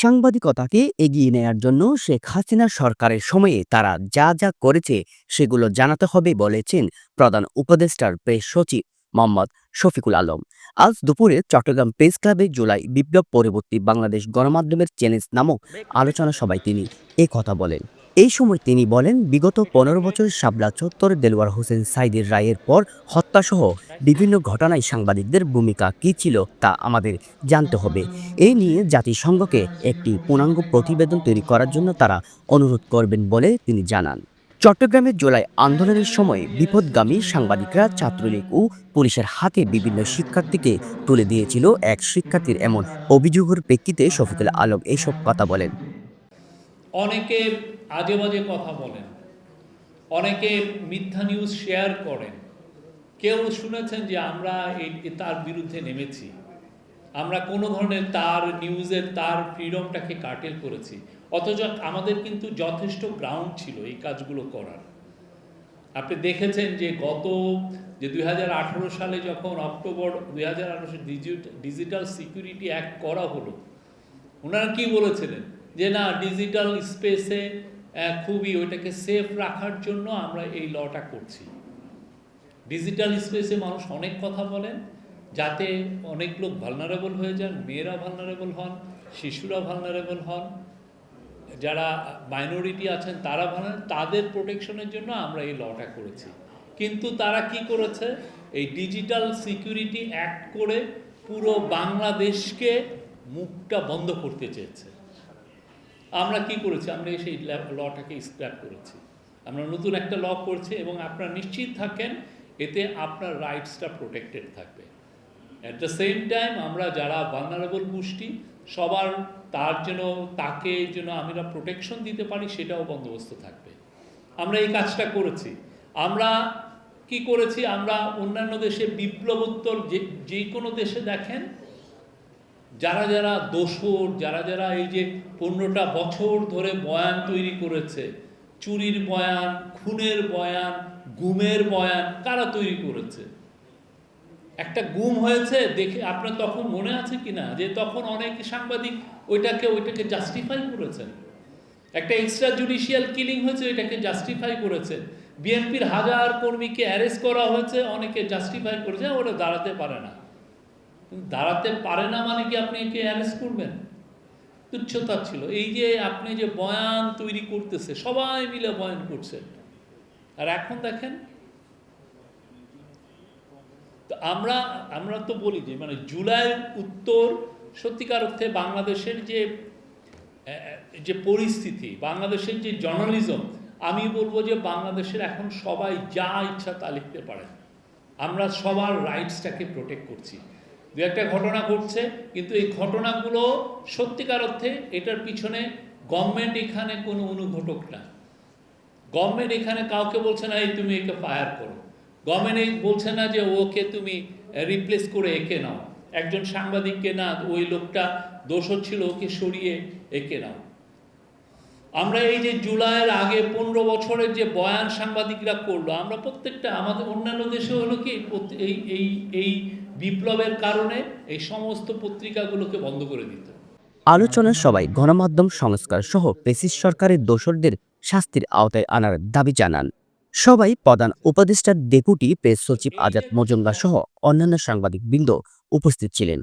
সাংবাদিকতাকে এগিয়ে নেয়ার জন্য শেখ হাসিনা সরকারের সময়ে তারা যা যা করেছে সেগুলো জানাতে হবে বলেছেন প্রধান উপদেষ্টার প্রেস সচিব মোহাম্মদ শফিকুল আলম। আজ দুপুরে চট্টগ্রাম প্রেস ক্লাবে জুলাই বিপ্লব পরবর্তী বাংলাদেশ গণমাধ্যমের চ্যালেঞ্জ নামক আলোচনা সভায় তিনি এ কথা বলেন। এই সময় তিনি বলেন, বিগত পনেরো বছর শাবলা চত্বর দেলোয়ার হোসেন সাইদের রায়ের পর হত্যাসহ বিভিন্ন ঘটনায় সাংবাদিকদের ভূমিকা কী ছিল তা আমাদের জানতে হবে। এই নিয়ে জাতিসংঘকে একটি পূর্ণাঙ্গ প্রতিবেদন তৈরি করার জন্য তারা অনুরোধ করবেন বলে তিনি জানান। চট্টগ্রামের জোলাই আন্দোলনের সময় বিপদগামী সাংবাদিকরা, ছাত্রলীগ ও পুলিশের হাতে বিভিন্ন শিক্ষার্থীকে তুলে দিয়েছিল। এক শিক্ষার্থীর এমন অভিযোগের প্রেক্ষিতে শফিকুল আলম এইসব কথা বলেন। অনেকে আজে বাজে কথা বলেন। অনেকে মিথ্যা নিউজ শেয়ার করেন। কেউ শুনেছেন যে আমরা এই তার বিরুদ্ধে নেমেছি। আমরা কোনো ধরনের তার নিউজের তার ফ্রিডমটাকে কাটেল করেছি। অথচ আমাদের কিন্তু যথেষ্ট গ্রাউন্ড ছিল এই কাজগুলো করার। আপনি দেখেছেন যে গত, যে দুই হাজার আঠারো সালে যখন অক্টোবর দুই হাজার আঠারো ডিজিটাল সিকিউরিটি অ্যাক্ট করা হলো, ওনারা কি বলেছিলেন? যে না, ডিজিটাল স্পেসে খুবই ওইটাকে সেফ রাখার জন্য আমরা এই লটা করছি। ডিজিটাল স্পেসে মানুষ অনেক কথা বলেন, যাতে অনেক লোক ভালনারেবল হয়ে যান, মেয়েরা ভালনারেবল হন, শিশুরা ভালনারেবল হন, যারা মাইনরিটি আছেন তারা ভালো তাদের প্রোটেকশনের জন্য আমরা এই লটা করেছি। কিন্তু তারা কি করেছে? এই ডিজিটাল সিকিউরিটি অ্যাক্ট করে পুরো বাংলাদেশকে মুখটা বন্ধ করতে চেয়েছে। আমরা কি করেছি? আমরা সেই লটাকে স্ক্র্যাপ করেছি। আমরা নতুন একটা ল করছি এবং আপনারা নিশ্চিত থাকেন, এতে আপনার রাইটসটা প্রোটেক্টেড থাকবে। অ্যাট দ্য সেম টাইম আমরা যারা ভালনারেবল গোষ্ঠী সবার তার জন্য তাকে যেন আমরা প্রোটেকশন দিতে পারি, সেটাও বন্দোবস্ত থাকবে। আমরা এই কাজটা করেছি। আমরা কি করেছি? আমরা অন্যান্য দেশে বিপ্লবোত্তর যে যে কোনো দেশে দেখেন যারা যারা দোসর, যারা যারা এই যে পনেরোটা বছর ধরে বয়ান তৈরি করেছে, চুরির বয়ান, খুনের বয়ান, গুমের বয়ান, কারা তৈরি করেছে? একটা গুম হয়েছে দেখে আপনার তখন মনে আছে কি না যে তখন অনেক সাংবাদিক ওইটাকে ওইটাকে জাস্টিফাই করেছেন। একটা এক্সট্রা জুডিশিয়াল কিলিং হয়েছে, ওইটাকে জাস্টিফাই করেছে। বিএনপির হাজার কর্মীকে অ্যারেস্ট করা হয়েছে, অনেকে জাস্টিফাই করেছে ওটা দাঁড়াতে পারে না। দাঁড়াতে পারে না মানে কি আপনি একে অ্যারেস্ট করবেন? তুচ্ছতা ছিল। এই যে আপনি যে বয়ান তৈরি করতেছে, সবাই মিলে বয়ান করছে। আর এখন দেখেন, তো আমরা আমরা তো বলি যে মানে জুলাইয়ের উত্তর সত্যিকার অর্থে বাংলাদেশের যে যে পরিস্থিতি, বাংলাদেশের যে জার্নালিজম আমি বলব যে বাংলাদেশের এখন সবাই যা ইচ্ছা তা লিখতে পারে। আমরা সবার রাইটসটাকে প্রোটেক্ট করছি। দু একটা ঘটনা ঘটছে, কিন্তু এই ঘটনাগুলো সত্যিকার অর্থে এটার পিছনে গভর্নমেন্ট এখানে কোনো অনুঘটক না। গভর্নমেন্ট এখানে কাউকে বলছে না, এই তুমি একে ফায়ার করো। গভর্নমেন্ট এই বলছে না যে ওকে তুমি রিপ্লেস করে একে নাও। একজন সাংবাদিককে না, ওই লোকটা দোষর ছিল, ওকে সরিয়ে একে নাও। আমরা এই যে জুলাইয়ের আগে পনেরো বছরের যে বয়ান সাংবাদিকরা করল আমরা প্রত্যেকটা আমাদের অন্যান্য দেশে হলো কি এই এই এই বিপ্লবের কারণে এই সমস্ত পত্রিকাগুলোকে বন্ধ করে দিত। আলোচনার সবাই গণমাধ্যম সংস্কার সহ পেসিস সরকারের দোসরদের শাস্তির আওতায় আনার দাবি জানান। সবাই প্রধান উপদেষ্টার ডেপুটি প্রেস সচিব আজাদ মজুমদার সহ অন্যান্য সাংবাদিক বৃন্দ উপস্থিত ছিলেন।